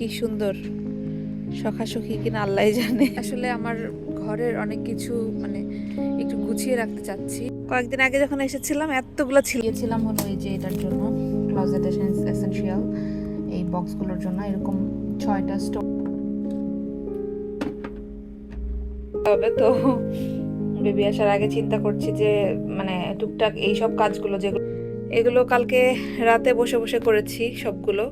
কি সুন্দর। সখাসখি কিনা আল্লাহ জানে। আসলে আমার ঘরের অনেক কিছু মানে একটু গুছিয়ে রাখতে চাচ্ছি। কয়েকদিন আগে যখন এসেছিলাম এতগুলো ছিল। গিয়েছিলাম হলো এই যে এটার জন্য ক্লজেট এসেন্সিয়াল এই বক্সগুলোর জন্য এরকম ছয়টা স্টোর হবে তো বেবি আসার আগে চিন্তা করছি যে মানে টুকটাক এই সব কাজগুলো যেগুলো এগুলো কালকে রাতে বসে বসে করেছি সবগুলো।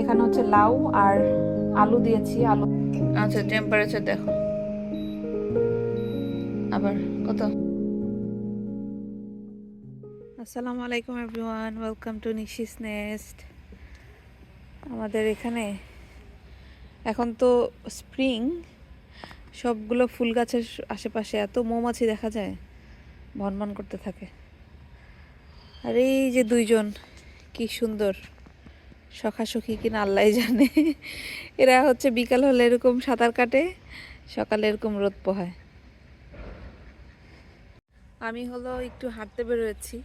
এখানে হচ্ছে লাউ আর আলু দিয়েছি আলু আচ্ছা টেম্পারেচার দেখো। আবার কত? আসসালামু আলাইকুম everyone welcome to Nishi's nest আমাদের এখানে এখন তো স্প্রিং সবগুলো ফুল গাছের আশেপাশে এত মৌমাছি দেখা যায় ভনভন করতে থাকে। আর এই যে দুইজন কি সুন্দর। সখাসখি কিনা আল্লাহ জানে। এরা হচ্ছে বিকাল হলে এরকম সাঁতার কাটে, সকালে এরকম রোদ পোহায়। আমি হলো একটু হাঁটতে বেরোয়েছি।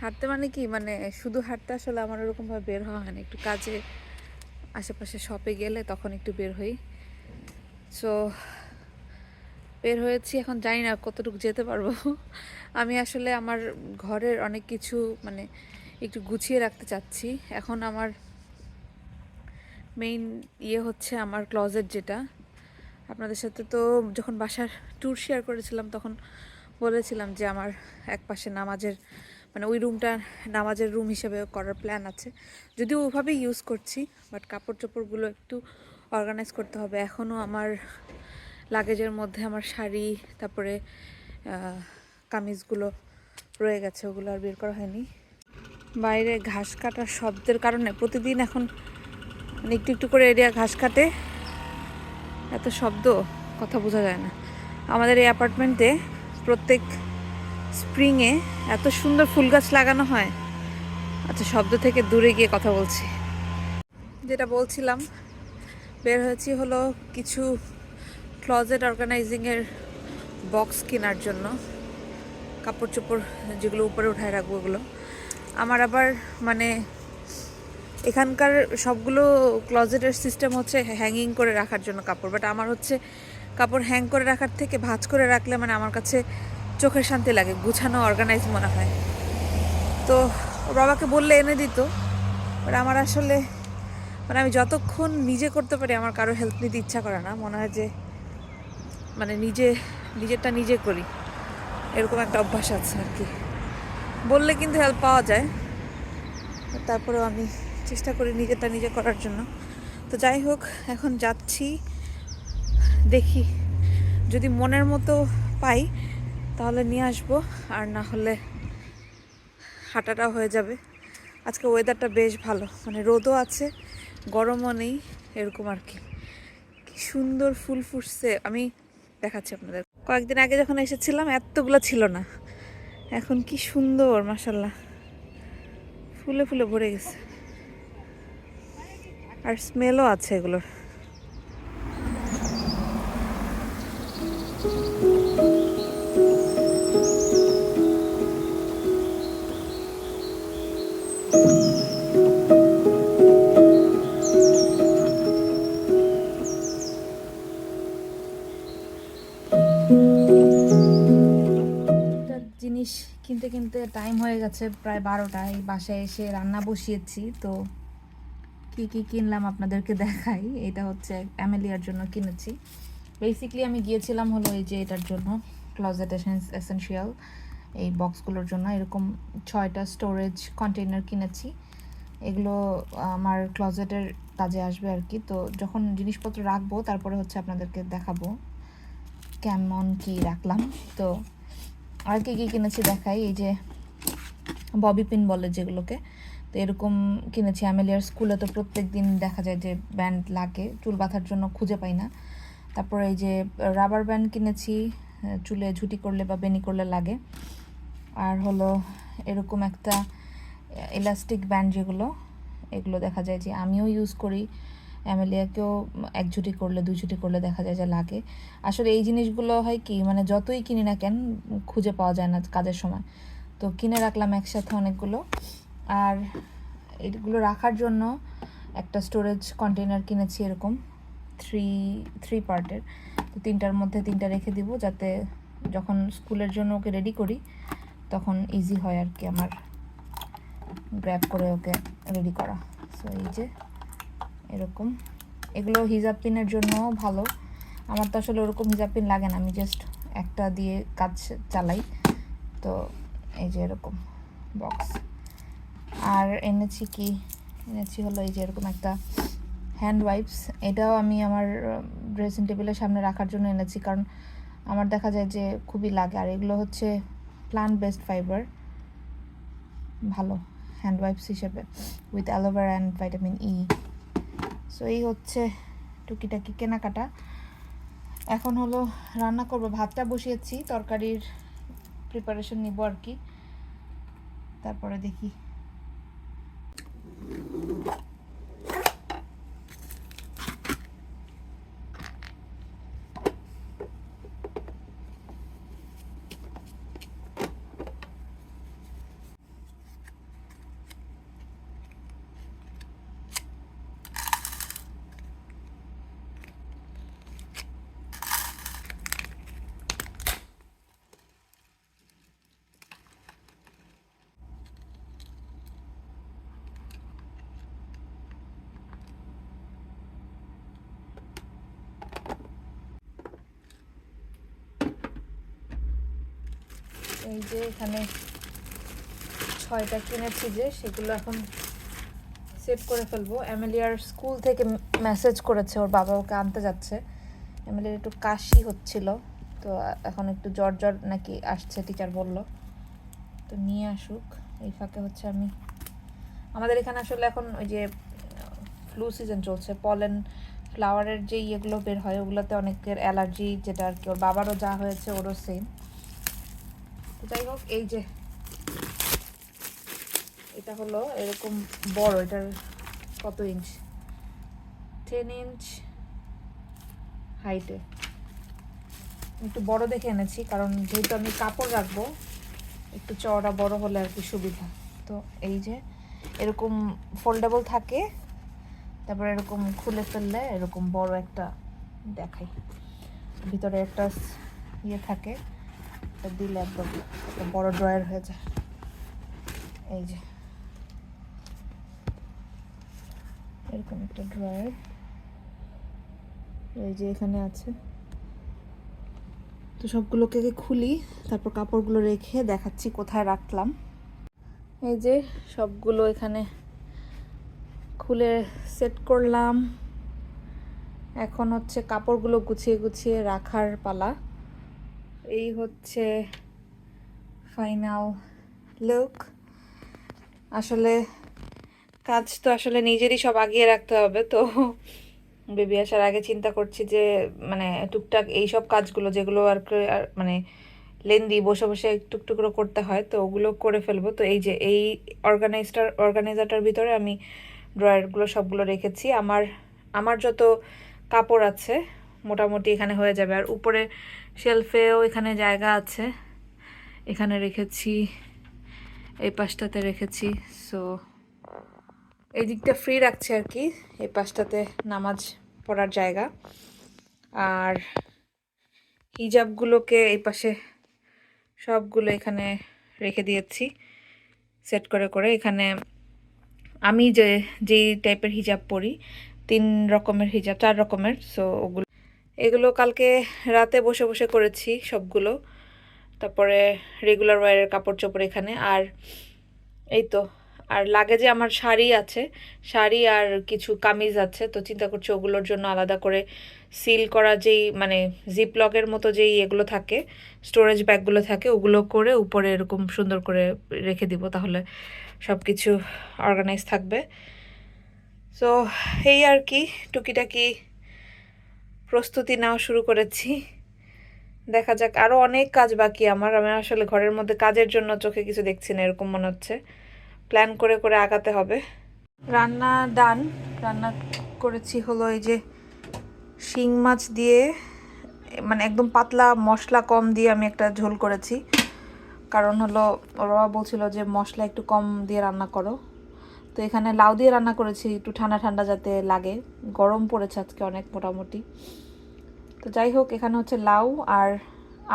হাঁটতে মানে কি? মানে শুধু হাঁটতে আসলে আমার ওরকমভাবে বের হওয়া হয় না। একটু কাজে আশেপাশে শপে গেলে তখন একটু বের হই। সো বের হয়েছি, এখন জানি না কতটুকু যেতে পারব। আমি আসলে আমার ঘরের অনেক কিছু মানে একটু গুছিয়ে রাখতে চাচ্ছি। এখন আমার মেইন ইয়ে হচ্ছে আমার ক্লজেট যেটা। আপনাদের সাথে তো যখন বাসার ট্যুর শেয়ার করেছিলাম, তখন বলেছিলাম যে আমার এক পাশে নামাজের মানে ওই রুমটা নামাজের রুম হিসেবে করার প্ল্যান আছে। যদিও ওইভাবেই ইউজ করছি বাট কাপড় চোপড়গুলো একটু অর্গানাইজ করতে হবে। এখনও আমার লাগেজের মধ্যে আমার শাড়ি, তারপরে কামিজগুলো রয়ে গেছে, ওগুলো আর বের করা হয়নি। বাইরে ঘাস কাটার শব্দের কারণে প্রতিদিন এখন মানে একটু একটু করে এরিয়া ঘাস কাটে। এত শব্দ, কথা বোঝা যায় না। আমাদের এই অ্যাপার্টমেন্টে প্রত্যেক স্প্রিংয়ে এত সুন্দর ফুল গাছ লাগানো হয়। আচ্ছা শব্দ থেকে দূরে গিয়ে কথা বলছি। যেটা বলছিলাম, বের হয়েছি হলো কিছু ক্লজেট অর্গানাইজিংয়ের বক্স কেনার জন্য। কাপড় চোপড় যেগুলো উপরে উঠায় রাখব ওগুলো। আমার আবার মানে এখানকার সবগুলো ক্লজেটের সিস্টেম হচ্ছে হ্যাঙ্গিং করে রাখার জন্য কাপড়। বাট আমার হচ্ছে কাপড় হ্যাং করে রাখার থেকে ভাঁজ করে রাখলে মানে আমার কাছে চোখের শান্তি লাগে, গুছানো অর্গানাইজ মনে হয়। তো ওর বাবাকে বললে এনে দিত বাট আমার আসলে মানে আমি যতক্ষণ নিজে করতে পারি আমার কারও হেল্প নিতে ইচ্ছা করে না। মনে হয় যে মানে নিজে, নিজেরটা নিজে করি। এরকম একটা অভ্যাস আছে আর কি। বললে কিন্তু হেল্প পাওয়া যায়। তারপরেও আমি চেষ্টা করি নিজেরটা নিজে করার জন্য। তো যাই হোক, এখন যাচ্ছি। দেখি, যদি মনের মতো পাই, তাহলে নিয়ে আসব। আর না হলে হাঁটাটাও হয়ে যাবে। আজকে ওয়েদারটা বেশ ভালো। মানে রোদও আছে, গরমও নেই, এরকম আর কি সুন্দর ফুল ফুটছে। আমি দেখাচ্ছি আপনাদের। কয়েকদিন আগে যখন এসেছিলাম, এতগুলো ছিল না। এখন কি সুন্দর মাসাল্লাহ ফুলে ফুলে ভরে গেছে। আর স্মেলও আছে এগুলোর। কিনতে কিনতে টাইম হয়ে গেছে, প্রায় বারোটায় বাসায় এসে রান্না বসিয়েছি। তো কি কি কিনলাম আপনাদেরকে দেখাই, এটা হচ্ছে অ্যামেলিয়ার জন্য কিনেছি। বেসিকলি আমি গিয়েছিলাম হলো এই যে এটার জন্য ক্লজেট এসেন্সিয়াল এই বক্সগুলোর জন্য। এরকম ছয়টা স্টোরেজ কন্টেইনার কিনেছি। এগুলো আমার ক্লজেটের কাজে আসবে আর কি। তো যখন জিনিসপত্র রাখব, তারপরে হচ্ছে আপনাদেরকে দেখাবো। কেমন কি রাখলাম। তো আর কি কি কিনেছি দেখাই, এই যে ববি পিন বলে যেগুলোকে। তো এরকম কিনেছি। অ্যামেলিয়ার স্কুলে তো প্রত্যেক দিন দেখা যায় যে ব্যান্ড লাগে, চুল বাঁধার জন্য খুঁজে পাই না। তারপর এই যে রাবার ব্যান্ড কিনেছি, চুলে ঝুটি করলে বা বেনি করলে লাগে। আর হলো এরকম একটা ইলাস্টিক ব্যান্ড যেগুলো, এগুলো দেখা যায় যে আমিও ইউজ করি। অ্যামেলিয়াকেও এক ঝুটি করলে দুই ঝুটি করলে দেখা যায় যে লাগে। আসলে এই জিনিসগুলো হয় কি মানে যতই কিনি না কেন, খুঁজে পাওয়া যায় না কাজের সময়। তো কিনে রাখলাম একসাথে অনেকগুলো। আর এগুলো রাখার জন্য একটা স্টোরেজ কন্টেনার কিনেছি এরকম থ্রি থ্রি পার্টের তো তিনটার মধ্যে তিনটা রেখে দিব যাতে যখন স্কুলের জন্য ওকে রেডি করি, তখন ইজি হয় আর কি আমার। গ্র্যাব করে ওকে রেডি করা। সো এই যে এরকম। এগুলো হিজাব পিনের জন্য ভালো। আমার তো আসলে ওরকম হিজাব পিন লাগে না, আমি জাস্ট একটা দিয়ে কাজ চালাই। তো এই যে এরকম বক্স আর এনেছি কি? এনেছি হলো এই যে এরকম একটা হ্যান্ড ওয়াইপস এটাও আমি আমার ড্রেসিং টেবিলের সামনে রাখার জন্য এনেছি, কারণ আমার দেখা যায় যে খুবই লাগে। আর এগুলো হচ্ছে প্লান্ট বেসড ফাইবার ভালো হ্যান্ড ওয়াইপস হিসেবে। With aloe vera and vitamin E so এই হচ্ছে টুকিটাকি কেনাকাটা। এখন হলো রান্না করব। ভাতটা বসিয়েছি, তরকারির প্রিপারেশন নিব আর কি। তারপরে দেখি। এই যে এখানে ছয়টা কিনেছি যে সেগুলো এখন সেভ করে ফেলব। এমএলিয়ার স্কুল থেকে মেসেজ করেছে, ওর বাবা ওকে আনতে যাচ্ছে। এমএলিয়ার একটু কাশি হচ্ছিল, তো এখন একটু জ্বর জ্বর নাকি আসছে টিচার বলল। তো নিয়ে আসুক, এই ফাঁকে হচ্ছে আমি। আমাদের এখানে আসলে এখন ওই যে ফ্লু সিজন চলছে পলেন ফ্লাওয়ারের যে ইয়েগুলো বের হয়, ওগুলোতে অনেকের অ্যালার্জি যেটা আর কি, ওর বাবারও যা হয়েছে, ওরও সেম যাই হোক, এই যে এটা হলো এরকম বড়, এটার কত ইঞ্চ টেন ইঞ্চ হাইটে একটু বড় দেখে এনেছি, কারণ যেহেতু আমি কাপড় রাখব, একটু চওড়া বড় হলে আর কি সুবিধা। তো এই যে এরকম ফোল্ডেবল থাকে, তারপরে এরকম খুলে ফেললে এরকম বড় একটা দেখাই। ভিতরে একটা ইয়ে থাকে। দিলে একদম বড় ড্রয়ার হয়ে যায়। এই যে। এরকম একটা ড্রয়ার। এই যে এখানে আছে। তো সবগুলোকে খুলি, তারপর কাপড়গুলো রেখে দেখাচ্ছি কোথায় রাখলাম। এই যে সবগুলো এখানে খুলে সেট করলাম। এখন হচ্ছে কাপড়গুলো গুছিয়ে গুছিয়ে রাখার পালা। এই হচ্ছে ফাইনাল লুক আসলে কাজ তো আসলে নিজেরই সব আগিয়ে রাখতে হবে, তো বেবি আসার আগে চিন্তা করছি যে মানে টুকটাক এই সব কাজগুলো যেগুলো আর মানে লেন্দি বসে বসে টুকটুকরো করতে হয়, তো ওগুলো করে ফেলব। তো এই যে এই অর্গানাইজটার অর্গানাইজারটার ভিতরে আমি ড্রয়ারগুলো সবগুলো রেখেছি। আমার আমার যত কাপড় আছে মোটামুটি এখানে হয়ে যাবে। আর উপরে শেলফেও এখানে জায়গা আছে। এখানে রেখেছি, এই পাশটাতে রেখেছি সো এই দিকটা ফ্রি রাখছে আর কি, এই পাশটাতে নামাজ পড়ার জায়গা। আর হিজাবগুলোকে এই পাশে সবগুলো এখানে রেখে দিয়েছি সেট করে করে। এখানে আমি যে, যেই টাইপের হিজাব পরি, তিন রকমের হিজাব, চার রকমের সো ওগুলো এগুলো কালকে রাতে বসে বসে করেছি সবগুলো। তারপরে রেগুলার ওয়ারের কাপড় চোপড় এখানে। আর এই তো, আর লাগেজে আমার শাড়ি আছে। শাড়ি আর কিছু কামিজ আছে, তো চিন্তা করছি ওগুলোর জন্য আলাদা করে সিল করা যেই মানে জিপ লকের মতো যেই এগুলো থাকে স্টোরেজ ব্যাগগুলো থাকে, ওগুলো করে উপরে এরকম সুন্দর করে রেখে দিব, তাহলে সব কিছু অর্গানাইজ থাকবে। সো এই আর কি, টুকিটাকি প্রস্তুতি নেওয়া শুরু করেছি। দেখা যাক আরও অনেক কাজ বাকি আমার। আমি আসলে ঘরের মধ্যে কাজের জন্য চোখে কিছু দেখছি না, এরকম মনে হচ্ছে। প্ল্যান করে করে আগাতে হবে। রান্না ডান রান্না করেছি হলো এই যে শিং মাছ দিয়ে মানে একদম পাতলা মশলা কম দিয়ে আমি একটা ঝোল করেছি। কারণ হলো ওর বলছিল যে মশলা একটু কম দিয়ে রান্না করো। তো এখানে লাউ দিয়ে রান্না করেছি, একটু ঠান্ডা ঠান্ডা যাতে লাগে। গরম পড়েছে আজকে অনেক মোটামুটি। তো যাই হোক, এখানে হচ্ছে লাউ আর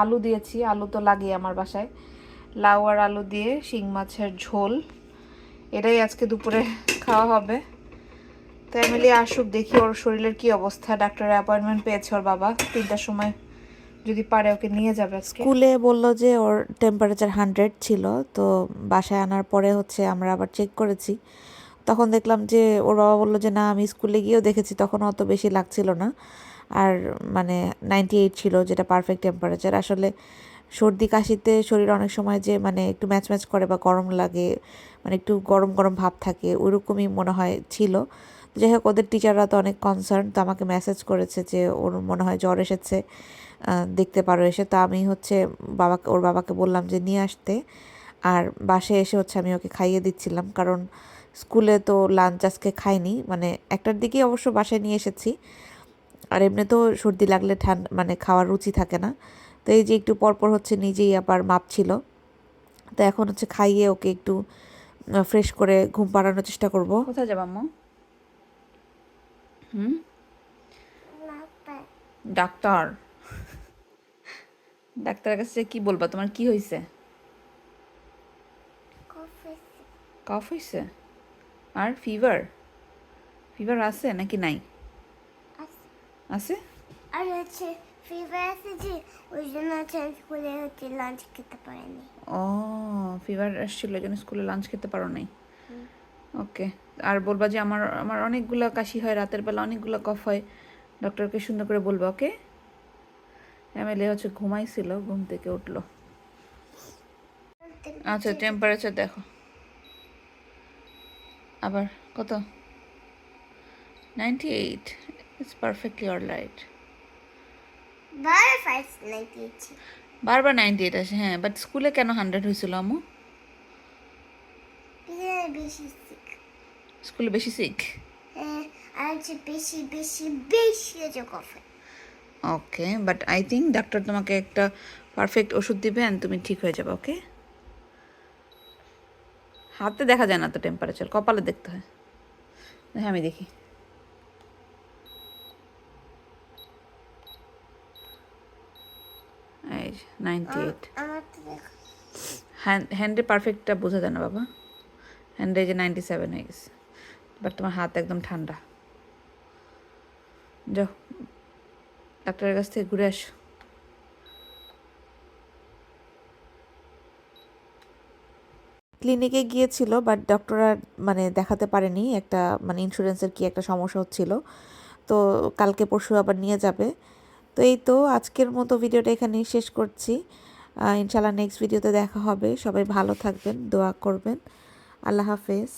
আলু দিয়েছি। আলু তো লাগে আমার বাসায়। লাউ আর আলু দিয়ে শিং মাছের ঝোল। এটাই আজকে দুপুরে খাওয়া হবে। তো এমএলএ আসুক, দেখি ওর শরীরের কি অবস্থা। ডাক্তারের অ্যাপয়েন্টমেন্ট পেয়েছে ওর বাবা। তিনটার সময় যদি পারে ওকে নিয়ে যাবে আজকে। স্কুলে বলল যে ওর টেম্পারেচার হান্ড্রেড ছিল, তো বাসায় আনার পরে হচ্ছে আমরা আবার চেক করেছি। তখন দেখলাম যে ওর বাবা বলল যে, না, আমি স্কুলে গিয়েও দেখেছি, তখন অত বেশি লাগছিল না। আর মানে নাইনটি এইট ছিল, যেটা পারফেক্ট টেম্পারেচার আসলে সর্দি কাশিতে শরীর অনেক সময় যে মানে একটু ম্যাচ ম্যাচ করে বা গরম লাগে মানে একটু গরম গরম ভাব থাকে, ওইরকমই মনে হয় ছিল। যাই হোক ওদের টিচাররা তো অনেক কনসার্ন তো আমাকে মেসেজ করেছে যে ওর মনে হয় জ্বর এসেছে দেখতে পারো এসে। তো আমি হচ্ছে বাবাকে, ওর বাবাকে বললাম যে নিয়ে আসতে, আর বাসায় এসে হচ্ছে আমি ওকে খাইয়ে দিচ্ছিলাম, কারণ স্কুলে তো লাঞ্চ আজকে খাইনি মানে একটার দিকেই অবশ্য বাসায় নিয়ে এসেছি। আর এমনি তো সর্দি লাগলে ঠান্ডা মানে খাওয়ার রুচি থাকে না। তো এই যে একটু পরপর হচ্ছে নিজেই আবার মাপ ছিল। তো এখন হচ্ছে খাইয়ে ওকে একটু ফ্রেশ করে ঘুম পাড়ানোর চেষ্টা করব। কোথায় যাবা, আম্মু? হুম? ডাক্তার। ডাক্তারের কাছে কি বলবা? তোমার কি হয়েছে কফ হয়েছে আর ফিভার ফিভার আছে নাকি নাই? আছে। আর হচ্ছে ফিভার আছে যে ওই জন্য স্কুলে হচ্ছে লাঞ্চ খেতে পারিনি। ও ফিভার আসছিল ওই জন্য স্কুলে লাঞ্চ খেতে পারো নাই? ওকে। আর বলবা যে আমার আমার অনেকগুলো কাশি হয় রাতের বেলা অনেকগুলো কফ হয়। ডক্টরকে সুন্দর করে বলবা ওকে? এমএলএ হচ্ছে ঘুমাইছিল ঘুম থেকে উঠল। আচ্ছা টেম্পারেচার দেখো। আবার কত? Ninety eight it's perfectly all right বারবার নাইনটি এইট আসে হ্যাঁ বাট স্কুলে কেন হান্ড্রেড হয়েছিল আম্মু? বেশি। স্কুলে বেশি সিক হ্যাঁ বেশি বেশি বেশি coffee okay but I think doctor তোমাকে একটা পারফেক্ট ওষুধ দিবেন তুমি ঠিক হয়ে যাবে ওকে হাতে দেখা যায় না তো টেম্পারেচার কপালে দেখতে হয়। হ্যাঁ আমি দেখি। নাইনটি এইট হ্যান্ডে পারফেক্টটা বোঝা যায় না বাবা। হ্যান্ডে যে নাইনটি সেভেন হয়ে গেছে। বাট তোমার হাত একদম ঠান্ডা। যাও, ডাক্তারের কাছ থেকে ঘুরে আসো। ক্লিনিকে গিয়েছিল বাট ডক্টর আর মানে দেখাতে পারেনি একটা মানে ইন্স্যুরেন্সের কি একটা সমস্যা হচ্ছিল। তো কালকে পরশু আবার নিয়ে যাবে। তো এই তো আজকের মতো ভিডিওটা এখানেই শেষ করছি। ইনশাল্লাহ নেক্সট ভিডিওতে দেখা হবে। সবাই ভালো থাকবেন, দোয়া করবেন। আল্লাহ হাফেজ।